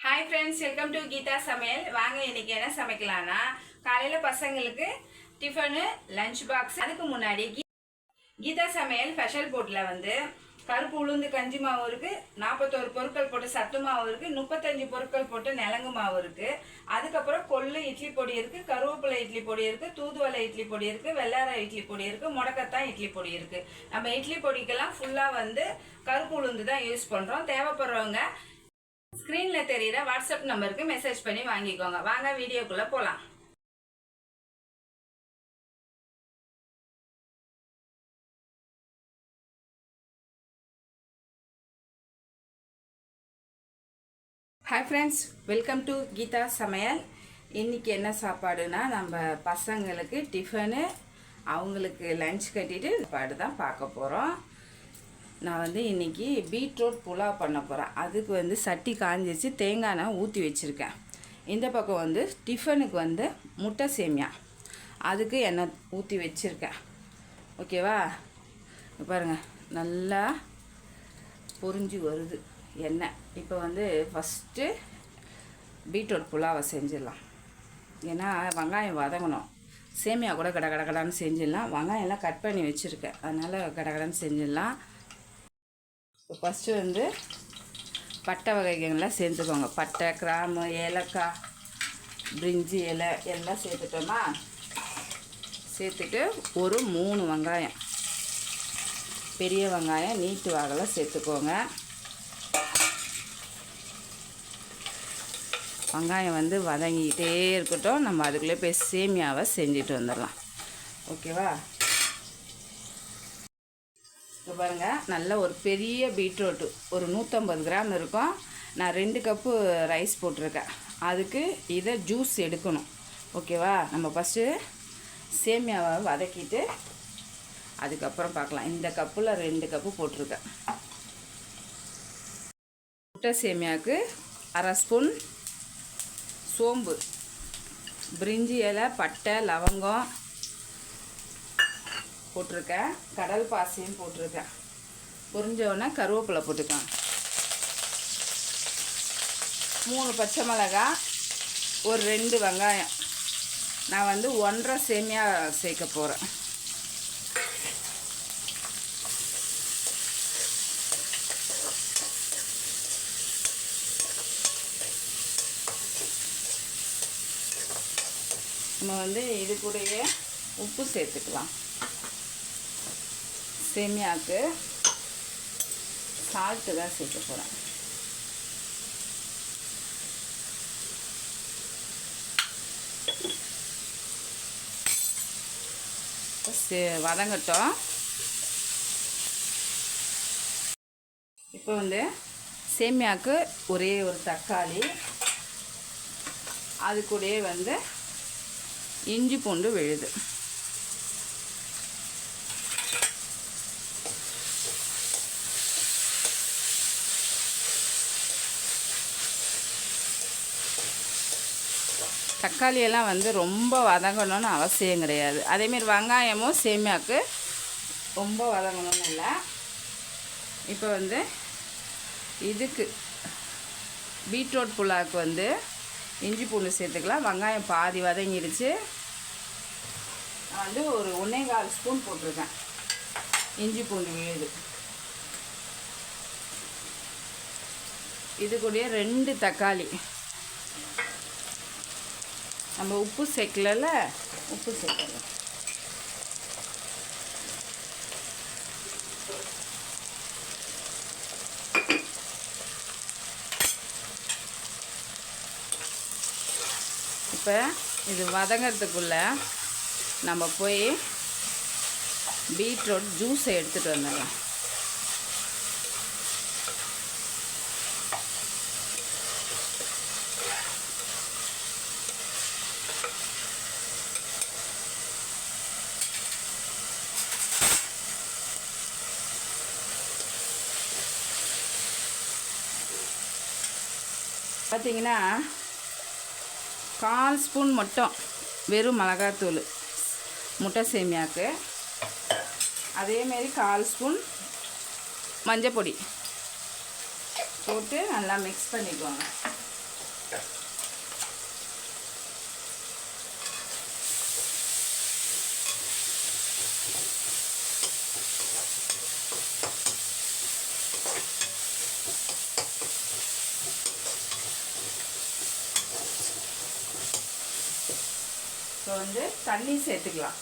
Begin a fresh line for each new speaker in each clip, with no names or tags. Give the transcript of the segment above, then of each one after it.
Hi friends welcome to Geetha Samayal வாங்க இன்னைக்கு என்ன சமைக்கலாம்னா காலையில் பசங்களுக்கு டிஃபனு லஞ்ச் பாக்ஸ் அதுக்கு முன்னாடி கீ- கீதா சமையல் ஸ்பெஷல் போட்டில் வந்து கருப்பு உளுந்து கஞ்சி மாவு இருக்குது நாற்பத்தோரு பொருட்கள் போட்டு சத்து மாவு இருக்குது முப்பத்தஞ்சு பொருட்கள் போட்டு நிலங்கு மாவு இருக்குது அதுக்கப்புறம் கொள்ளு இட்லி பொடி இருக்குது கருவேப்பிலை இட்லி பொடி இருக்குது தூதுவளை இட்லி பொடி இருக்குது வெள்ளார இட்லி பொடி இருக்குது முடக்கத்தான் இட்லி பொடி இருக்குது நம்ம இட்லி பொடிக்கெல்லாம் ஃபுல்லாக வந்து கருப்பு உளுந்து தான் யூஸ் பண்ணுறோம் தேவைப்படுறவங்க ஸ்க்ரீனில் தெரியிற வாட்ஸ்அப் நம்பருக்கு மெசேஜ் பண்ணி வாங்கிக்கோங்க. வாங்க வீடியோக்குள்ளே போகலாம் hi friends welcome to Geetha Samayal இன்றைக்கி என்ன சாப்பாடுனா நம்ம பசங்களுக்கு டிஃபனு அவங்களுக்கு லஞ்ச் கட்டிட்டு சாப்பாடு தான் பார்க்க போகிறோம் நான் வந்து இன்றைக்கி பீட்ரூட் புலாவ் பண்ண போகிறேன் அதுக்கு வந்து சட்டி காஞ்சிச்சு தேங்காய் எண்ணெய் ஊற்றி வச்சுருக்கேன். இந்த பக்கம் வந்து டிஃபனுக்கு வந்து முட்டை சேமியா. அதுக்கு எண்ணெய் ஊற்றி வச்சுருக்கேன். ஓகேவா பாருங்கள் நல்லா பொரிஞ்சு வருது எண்ணெய். இப்போ வந்து ஃபஸ்ட்டு பீட்ரூட் புலாவை செஞ்சிடலாம். ஏன்னா வெங்காயம் வதங்கணும். சேமியா கூட கட கட செஞ்சிடலாம். வெங்காயம்லாம் கட் பண்ணி வச்சுருக்கேன். அதனால் கடகடன்னு செஞ்சிடலாம். இப்போ ஃபஸ்ட்டு வந்து பட்டை வகைகள்லாம் சேர்த்துக்கோங்க. பட்டை கிராம்பு ஏலக்காய் பிரிஞ்சி இலை எல்லாம் சேர்த்துட்டோமா? சேர்த்துட்டு ஒரு மூணு வெங்காயம். பெரிய வெங்காயம் நீட்டு வாகலாம் சேர்த்துக்கோங்க. வெங்காயம் வந்து வதங்கிக்கிட்டே இருக்கட்டும். நம்ம அதுக்குள்ளே போய் சேமியாவை செஞ்சுட்டு வந்துடலாம். ஓகேவா? பாருங்கள் நல்ல ஒரு பெரிய பீட்ரூட்டு. ஒரு நூற்றம்பது கிராம் இருக்கும். நான் ரெண்டு கப்பு ரைஸ் போட்டிருக்கேன். அதுக்கு இதை ஜூஸ் எடுக்கணும். ஓகேவா? நம்ம ஃபஸ்ட்டு சேமியாவை வதக்கிட்டு அதுக்கப்புறம் பார்க்கலாம். இந்த கப்பில் ரெண்டு கப்பு போட்டிருக்கேன். முட்டை சேமியாவுக்கு அரை ஸ்பூன் சோம்பு. பிரிஞ்சி இலை பட்டை லவங்கம் போட்டிருக்கேன். கடல் பாசியும் போட்டிருக்கேன். பொரிஞ்சோடனே கருவேப்பிலை போட்டுக்கலாம். மூணு பச்சை மிளகாய் ஒரு ரெண்டு வெங்காயம். நான் வந்து ஒன்றரை சேமியா சேர்க்க போகிறேன் நம்ம வந்து இது கூடயே உப்பு சேர்த்துக்கலாம். சேமியாவுக்கு சால்ட்டு தான் சேர்க்க போகிறேன் சே வதங்கட்டும். இப்போ வந்து சேமியாவுக்கு ஒரே ஒரு தக்காளி அது கூடயே வந்து இஞ்சி பூண்டு விழுது. தக்காளியெல்லாம் வந்து ரொம்ப வதங்கணும்னு அவசியம் கிடையாது. அதேமாரி வெங்காயமும் சேமியாவுக்கு ரொம்ப வதங்கணும்னு இல்லை. இப்போ வந்து இதுக்கு பீட்ரூட் புலாவுக்கு வந்து இஞ்சி பூண்டு சேர்த்துக்கலாம். வெங்காயம் பாதி வதங்கிடுச்சு. நான் வந்து ஒரு ஒன்றே கால் ஸ்பூன் போட்டிருக்கேன். இஞ்சி பூண்டு விழுது. இது கூட ரெண்டு தக்காளி. நம்ம உப்பு சேர்க்கலல்ல? உப்பு சேர்க்கல இப்போ இது வதங்கிறதுக்குள்ள நம்ம போய் பீட்ரூட் ஜூஸை எடுத்துகிட்டு வந்துடலாம். பார்த்தீங்கன்னா கால் ஸ்பூன் மட்டும் வெறும் மிளகாத்தூள் முட்டை சேமியாவுக்கு அதேமாரி கால் ஸ்பூன் மஞ்சள் பொடி போட்டு நல்லா மிக்ஸ் பண்ணிக்குவாங்க இப்போ வந்து தண்ணி சேர்த்துக்கலாம்.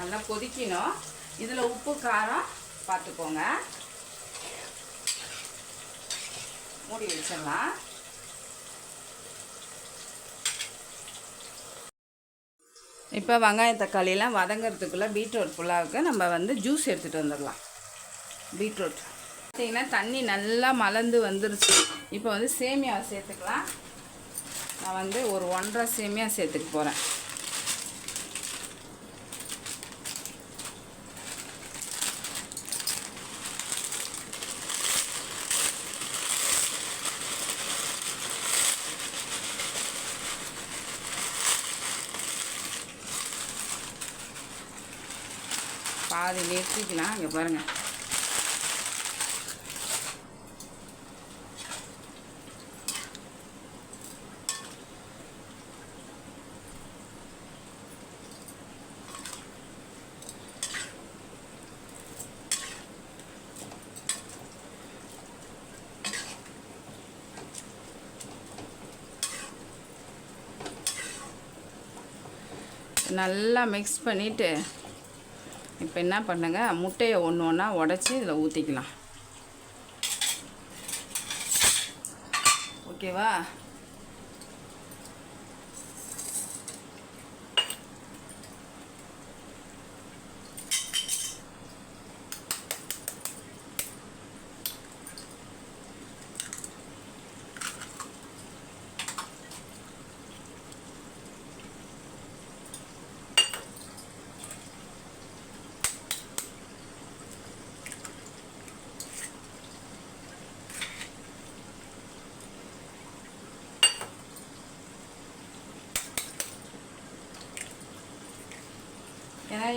நல்லா கொதிக்கணும். இதில் உப்பு காரம் பார்த்துக்கோங்க. மூடி வச்சிடலாம். இப்போ வெங்காயம் தக்காளியெல்லாம் வதங்கிறதுக்குள்ளே பீட்ரூட் புலாவுக்கு நம்ம வந்து ஜூஸ் எடுத்துகிட்டு வந்துடலாம். பீட்ரூட். பார்த்தீங்கன்னா தண்ணி நல்லா மலர்ந்து வந்துருச்சு. இப்போ வந்து சேமியாவை சேர்த்துக்கலாம். நான் வந்து ஒரு ஒன்றரை சேமியா சேர்த்துக்க போகிறேன் பாதி நிறுத்திக்கலாம் இங்கே பாருங்கள் நல்லா மிக்ஸ் பண்ணிவிட்டு இப்போ என்ன பண்ணுங்க முட்டையை ஒன்று ஒன்றா உடச்சி இதில் ஊற்றிக்கலாம் ஓகேவா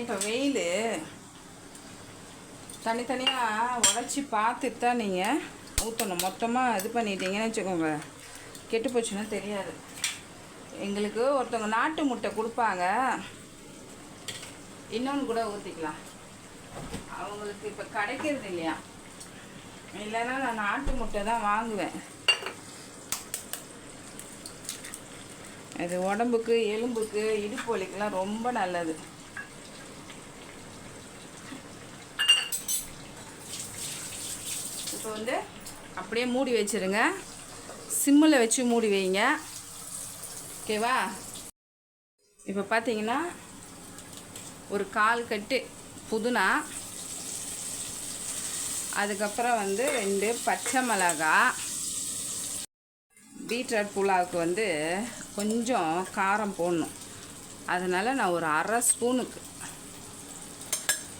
இப்போ வெயில். தனித்தனியாக உடச்சி பார்த்துட்டு தான் நீங்கள் ஊற்றணும் மொத்தமாக இது பண்ணிட்டீங்கன்னு வச்சுக்கோங்க. கெட்டு போச்சுன்னா தெரியாது. எங்களுக்கு ஒருத்தவங்க நாட்டு முட்டை கொடுப்பாங்க. இன்னொன்று கூட ஊற்றிக்கலாம் அவங்களுக்கு இப்போ கிடைக்கிறது இல்லையா? இல்லைன்னா நான் நாட்டு முட்டை தான் வாங்குவேன். இது உடம்புக்கு எலும்புக்கு இடுப்பு வலிக்கெல்லாம் ரொம்ப நல்லது. இப்போ வந்து அப்படியே மூடி வச்சுருங்க. சிம்மில் வச்சு மூடி வைங்க. ஓகேவா? இப்போ பார்த்தீங்கன்னா ஒரு கால் கட்டு புதினா அதுக்கப்புறம் வந்து ரெண்டு பச்சை மிளகா பீட்ரூட் புலாவுக்கு வந்து கொஞ்சம் காரம் போடணும். அதனால் நான் ஒரு அரை ஸ்பூனுக்கு.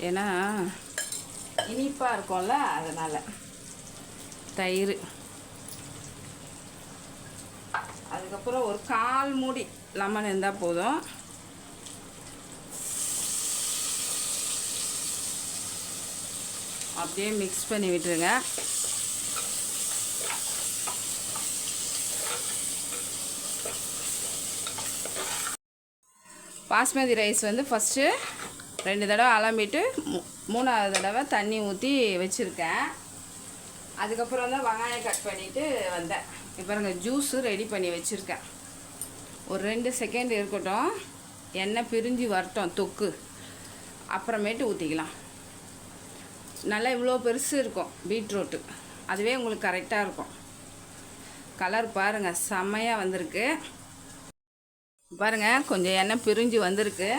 ஏன்னா இனிப்பாக இருக்கும்ல அதனால். தயிர். அதுக்கப்புறம் ஒரு கால் மூடி லெமன் இருந்தால் போதும். அப்படியே மிக்ஸ் பண்ணி விட்டுருங்க. பாஸ்மதி ரைஸ் வந்து ஃபஸ்ட்டு ரெண்டு தடவை அலம்பிட்டு மூ- மூணாவது தடவை தண்ணி ஊற்றி வச்சுருக்கேன். அதுக்கப்புறம் தான் வெங்காயம் கட் பண்ணிவிட்டு வந்தேன். இப்போ பாருங்க ஜூஸு ரெடி பண்ணி வச்சுருக்கேன். ஒரு ரெண்டு செகண்ட் இருக்கட்டும் எண்ணெய் பிரிஞ்சு வரட்டும் தொக்கு. அப்புறமேட்டு ஊற்றிக்கலாம் நல்லா இவ்வளோ பெருசு இருக்கும் பீட்ரூட்டு. அதுவே உங்களுக்கு கரெக்டாக இருக்கும். கலர் பாருங்கள் செம்மையாக வந்திருக்கு. பாருங்கள் கொஞ்சம் எண்ணெய் பிரிஞ்சு வந்திருக்கு.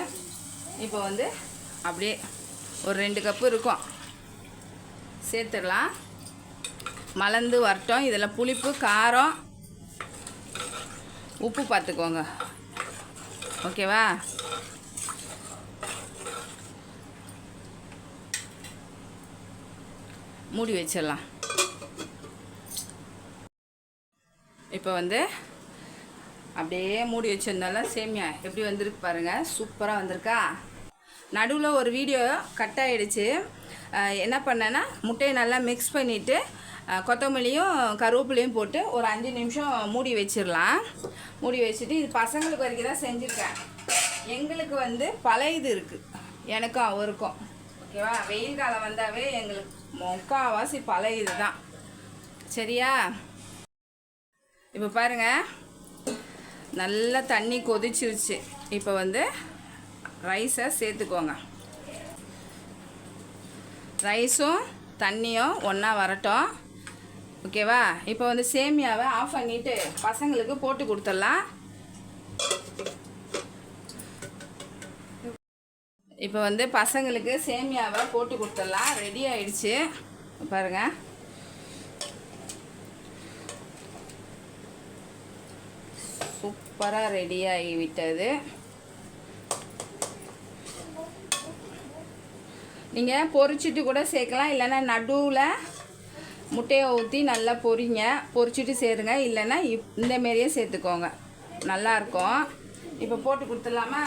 இப்போ வந்து அப்படியே ஒரு ரெண்டு கப்பு இருக்கும். சேர்த்துடலாம். மலர்ந்து வரட்டும். இதில் புளிப்பு காரம். உப்பு பார்த்துக்கோங்க. ஓகேவா? மூடி வச்சிடலாம். இப்போ வந்து அப்படியே மூடி வச்சிருந்தாலும் சேமியா எப்படி வந்திருக்கு பாருங்கள் சூப்பராக வந்திருக்கா. நடுவில் ஒரு வீடியோ கட் ஆகிடுச்சு என்ன பண்ணேன்னா முட்டையை நல்லா மிக்ஸ் பண்ணிவிட்டு கொத்தமல்லியும் கருவேப்பிலையும் போட்டு ஒரு அஞ்சு நிமிஷம் மூடி வச்சிடலாம். மூடி வச்சுட்டு இது பசங்களுக்கு வரைக்கும் தான் செஞ்சுருக்கேன். எங்களுக்கு வந்து பழைய இது இருக்குது எனக்கும் அவருக்கும். ஓகேவா? வெயில் காலம் வந்தாவே எங்களுக்கு முக்கால்வாசி பழைய இது தான். சரியா? இப்போ பாருங்க. நல்லா தண்ணி கொதிச்சிருச்சு. இப்போ வந்து ரைஸை சேர்த்துக்கோங்க. ரைஸும் தண்ணியும் ஒன்றா வரட்டும். ஓகேவா? இப்போ வந்து சேமியாவை ஆஃப் பண்ணிவிட்டு பசங்களுக்கு போட்டு கொடுத்துடலாம். இப்போ வந்து பசங்களுக்கு சேமியாவை போட்டு கொடுத்துடலாம். ரெடி ஆயிடுச்சு. பாருங்கள் சூப்பராக ரெடி ஆகிவிட்டது. நீங்கள் பொரிச்சிட்டு கூட சேர்க்கலாம். இல்லைன்னா நடுவில் முட்டையை ஊற்றி நல்லா பொறிங்க. பொரிச்சிட்டு சேருங்க. இல்லைன்னா இப் இந்த மாரியே சேர்த்துக்கோங்க. நல்லாயிருக்கும் இப்போ போட்டு கொடுத்துடலாமா?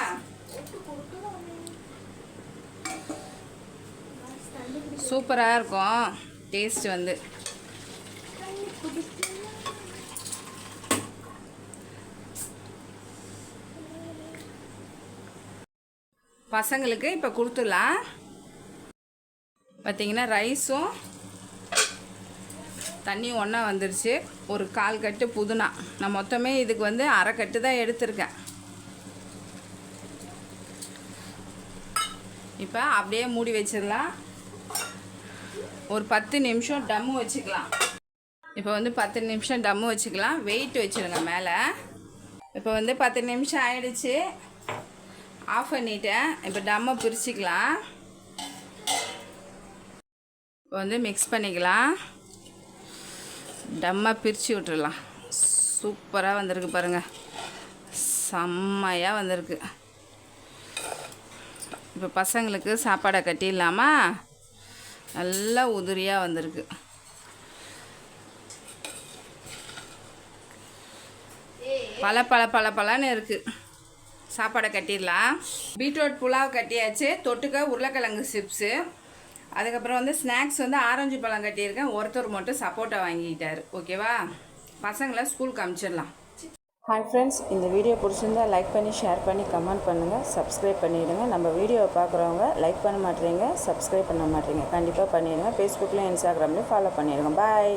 சூப்பராக இருக்கும். டேஸ்ட் வந்து. பசங்களுக்கு இப்போ கொடுத்துடலாம். பார்த்தீங்கன்னா ரைஸும் தண்ணியும் ஒன்றா வந்துருச்சு. ஒரு கால் கட்டு புதினா. நான் மொத்தமே இதுக்கு வந்து அரை கட்டு தான் எடுத்திருக்கேன். இப்போ அப்படியே மூடி வச்சிடலாம். ஒரு பத்து நிமிஷம் டம்மு வச்சுக்கலாம். இப்போ வந்து பத்து நிமிஷம் டம்மு வச்சுக்கலாம். வெயிட் வச்சுருங்க மேலே. இப்போ வந்து பத்து நிமிஷம் ஆயிடுச்சு. ஆஃப் பண்ணிட்டேன். இப்போ டம்மை பிரிச்சுக்கலாம். வந்து மிக்ஸ் பண்ணிக்கலாம். டம்மாக பிரித்து விட்டுடலாம் சூப்பராக வந்திருக்கு பாருங்கள் செம்மையாக வந்திருக்கு. இப்போ பசங்களுக்கு சாப்பாடை கட்டிடலாமா நல்லா உதிரியாக வந்திருக்கு. பல பல பல பலன்னு இருக்குது சாப்பாடை கட்டிடலாம். பீட்ரூட் புலாவ் கட்டியாச்சு. தொட்டுக்க உருளைக்கிழங்கு சிப்ஸு. அதுக்கப்புறம் வந்து ஸ்நாக்ஸ் வந்து ஆரஞ்சு பழம் கட்டியிருக்கேன். ஒருத்தர் மட்டும் சப்போட்டா வாங்கிக்கிட்டார். ஓகேவா பசங்களை ஸ்கூலுக்கு அனுப்பிச்சிடலாம்
ஹாய் ஃப்ரெண்ட்ஸ் இந்த வீடியோ பிடிச்சிருந்தா லைக் பண்ணி ஷேர் பண்ணி கமெண்ட் பண்ணுங்கள் சப்ஸ்கிரைப் பண்ணிவிடுங்க நம்ம வீடியோவை பார்க்குறவங்க லைக் பண்ண மாட்டேறீங்க சப்ஸ்கிரைப் பண்ண மாட்டேறீங்க. கண்டிப்பாக பண்ணிடுங்க. ஃபேஸ்புக்கில் இன்ஸ்டாகிராம்லேயும் ஃபாலோ பண்ணிடுங்க. பாய்